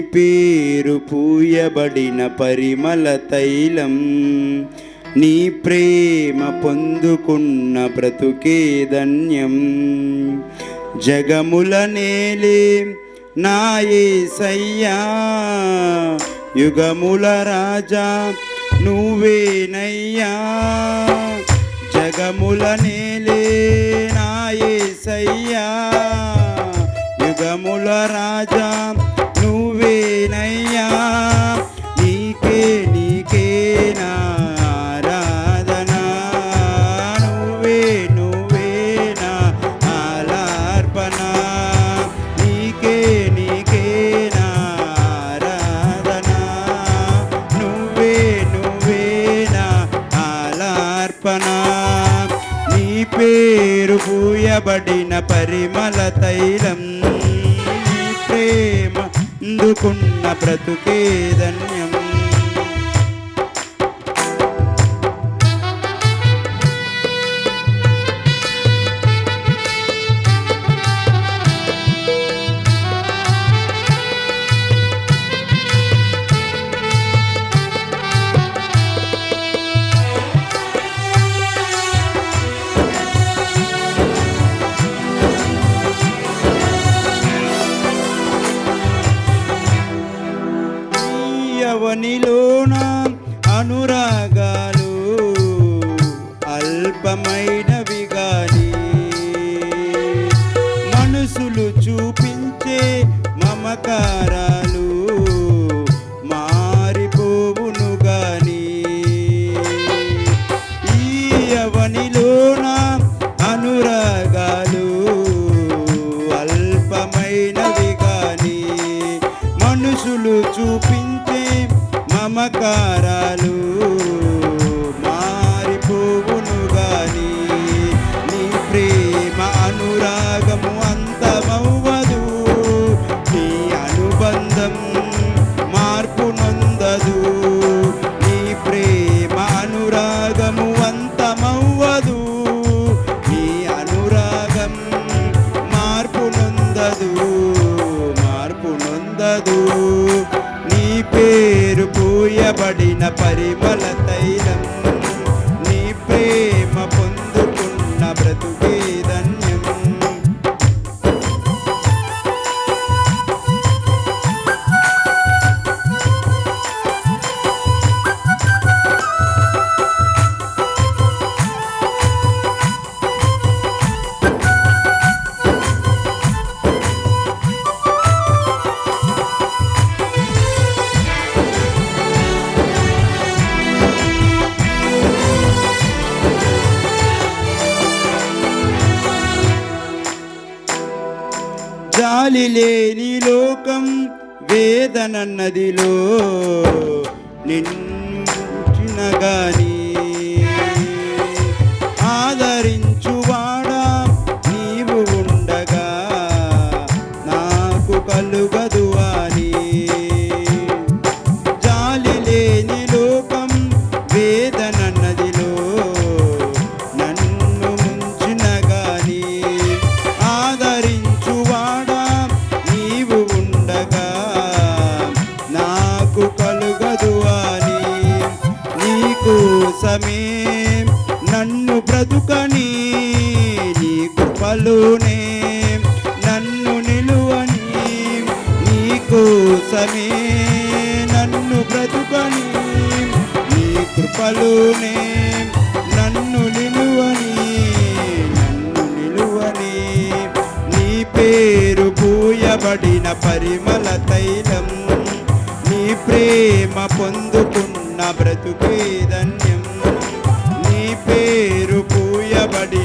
పేరు పూయబడిన పరిమళ తైలం. నీ ప్రేమ పొందుకున్న బ్రతుకే ధన్యం. జగముల నేలే నా యుగముల రాజా నువ్వేనయ్యా జగముల నేలే నా యుగముల రాజా పూయబడిన పరిమళ తైలం. ప్రేమ అందుకున్న బ్రతుకే ధన్యం. యవనిలోన అనురాగాలు అల్పమైనవి గాని. మనసులు చూపించే మమకారాలు మారిపోవును గాని. ఈ అనురాగాలు అల్పమైనవి గాని. మనుషులు చూపించే మమకారాలు పరిమళ జాలి లేని లోకం వేదన నదిలో నిన్న గాని ఆదరించువాడా నీవు ఉండగా నాకు కలుగదు. సమే నన్ను బ్రతుకని నీ కృపలోనే నన్ను నిలువని నీ సమే నన్ను బ్రతుకని నీ కృపలోనే నన్ను నిలువని నన్ను నిలువని నీ పేరు పూయబడిన పరిమళ తైలం నీ ప్రేమ పొందుకున్న బ్రతుకే ధన్యం. పేరు పూయబడి